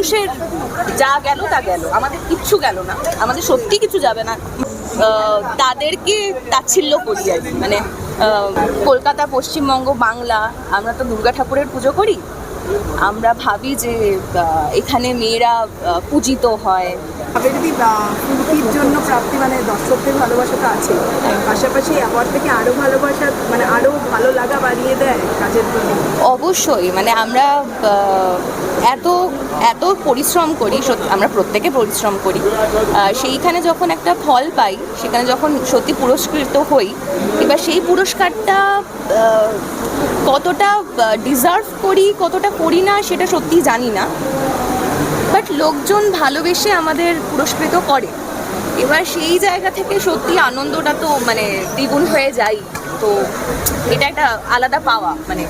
মানুষের যা গেল তা গেল। আমাদের কিচ্ছু গেল না। আমাদের সত্যি কিছু যাবে না। তাদেরকে তাচ্ছিল্য করি আর মানে কলকাতা, পশ্চিমবঙ্গ, বাংলা, আমরা তো দুর্গা ঠাকুরের পুজো করি। আমরা ভাবি যে এখানে মেয়েরা পূজিত হয়। যদি ফুলকির জন্য প্রাপ্তি মানে দর্শকদের ভালোবাসাটা আছে পাশাপাশি অ্যাওয়ার্ড থেকে আরও ভালোবাসা মানে আরও ভালো লাগা বাড়িয়ে দেয় কাজের প্রতি? অবশ্যই মানে আমরা এত এত পরিশ্রম করি আমরা প্রত্যেকে পরিশ্রম করি। সেইখানে যখন একটা ফল পাই সেখানে যখন সত্যি পুরস্কৃত হই এবার সেই পুরস্কারটা কতটা ডিজার্ভ করি কতটা করি না সেটা সত্যি জানি না। বাট লোকজন ভালোবেসে আমাদের পুরস্কৃত করে। এবার সেই জায়গা থেকে সত্যি আনন্দটা তো মানে দ্বিগুণ হয়ে যায়। তো এটা একটা আলাদা পাওয়া মানে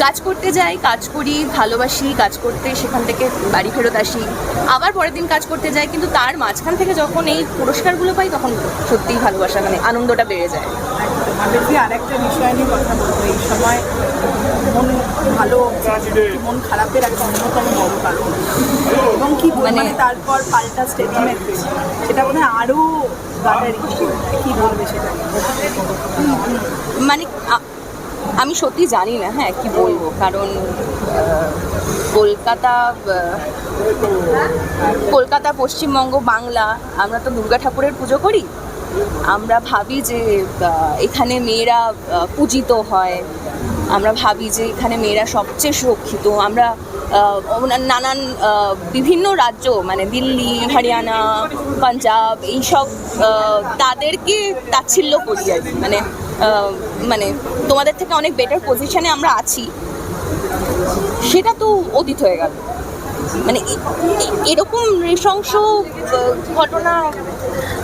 কাজ করতে যাই কাজ করি ভালোবাসি কাজ করতে সেখান থেকে বাড়ি ফেরত আসি আবার পরের দিন কাজ করতে যাই কিন্তু তার মাঝখান থেকে যখন এই পুরস্কারগুলো পাই তখন সত্যিই ভালোবাসা মানে আনন্দটা বেড়ে যায়। আমাদের আরেকটা বিষয় নিয়ে কথা বলব এই সময় মন ভালো মন খারাপের একটা অন্যতম বড় কারণ। এবং কি মানে- মানে তারপর পাল্টা স্টেটমেন্ট সেটা মনে হয় আরও গাটারি মানে আমি সত্যি জানি না হ্যাঁ কি বলব। কারণ কলকাতা কলকাতা, পশ্চিমবঙ্গ, বাংলা, আমরা তো দুর্গা ঠাকুরের পুজো করি। আমরা ভাবি যে এখানে মেয়েরা পূজিত হয়। আমরা ভাবি যে, এখানে মেয়েরা সবচেয়ে সুরক্ষিত। আমরা আহ, ওনা- নানান বিভিন্ন রাজ্য মানে দিল্লি হরিয়ানা পাঞ্জাব এইসব তাদেরকে তাচ্ছিল্য করি আর কি। মানে মানে তোমাদের থেকে অনেক বেটার পজিশনে আমরা আছি। সেটা তো অতীত হয়ে গেল। মানে এরকম নৃশংস ঘটনা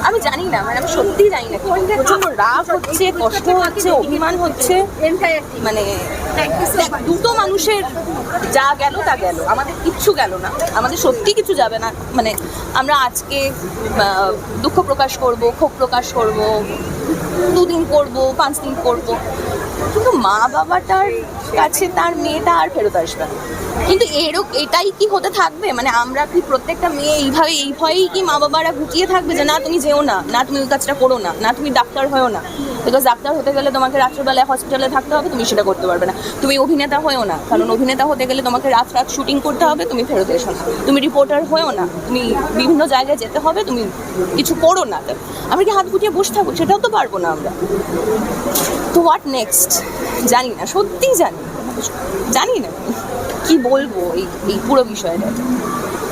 আমি জানি না মানে আমি সত্যিই জানি না। প্রচণ্ড রাগ হচ্ছে, কষ্ট হচ্ছে, অভিমান হচ্ছে। মানে দুটো মানুষের যা গেল, তা গেল। আমাদের কিচ্ছু গেল না। আমাদের সত্যি কিছু যাবে না। মানে আমরা আজকে দুঃখ প্রকাশ করব, ক্ষোভ প্রকাশ করব, দুদিন করব পাঁচ দিন করব। কিন্তু মা বাবাটার কাছে তার মেয়েটা আর ফেরত আসবে না। কিন্তু এরও এটাই কি হতে থাকবে? মানে আমরা কি প্রত্যেকটা মেয়ে এইভাবে এই ভয়েই কি মা বাবারা গুটিয়ে থাকবে যে, না, তুমি যেও না না, তুমি ওই কাজটা করো না না, তুমি ডাক্তার হয়েও না। বিকজ ডাক্তার হতে গেলে তোমাকে রাত্রেবেলায় হসপিটালে থাকতে হবে, তুমি সেটা করতে পারবে না। তুমি অভিনেতা হয়েও না, কারণ অভিনেতা হতে গেলে তোমাকে রাত রাত শুটিং করতে হবে, তুমি ফেরত এসো না। তুমি রিপোর্টার হয়েও না, তুমি বিভিন্ন জায়গায় যেতে হবে, তুমি কিছু করো না। আমরা কি হাত গুটিয়ে বসে থাকব? সেটাও তো পারব না আমরা। তো হোয়াট নেক্সট জানি না, সত্যিই জানি জানি না। কি বলব এই এই পুরো বিষয়টা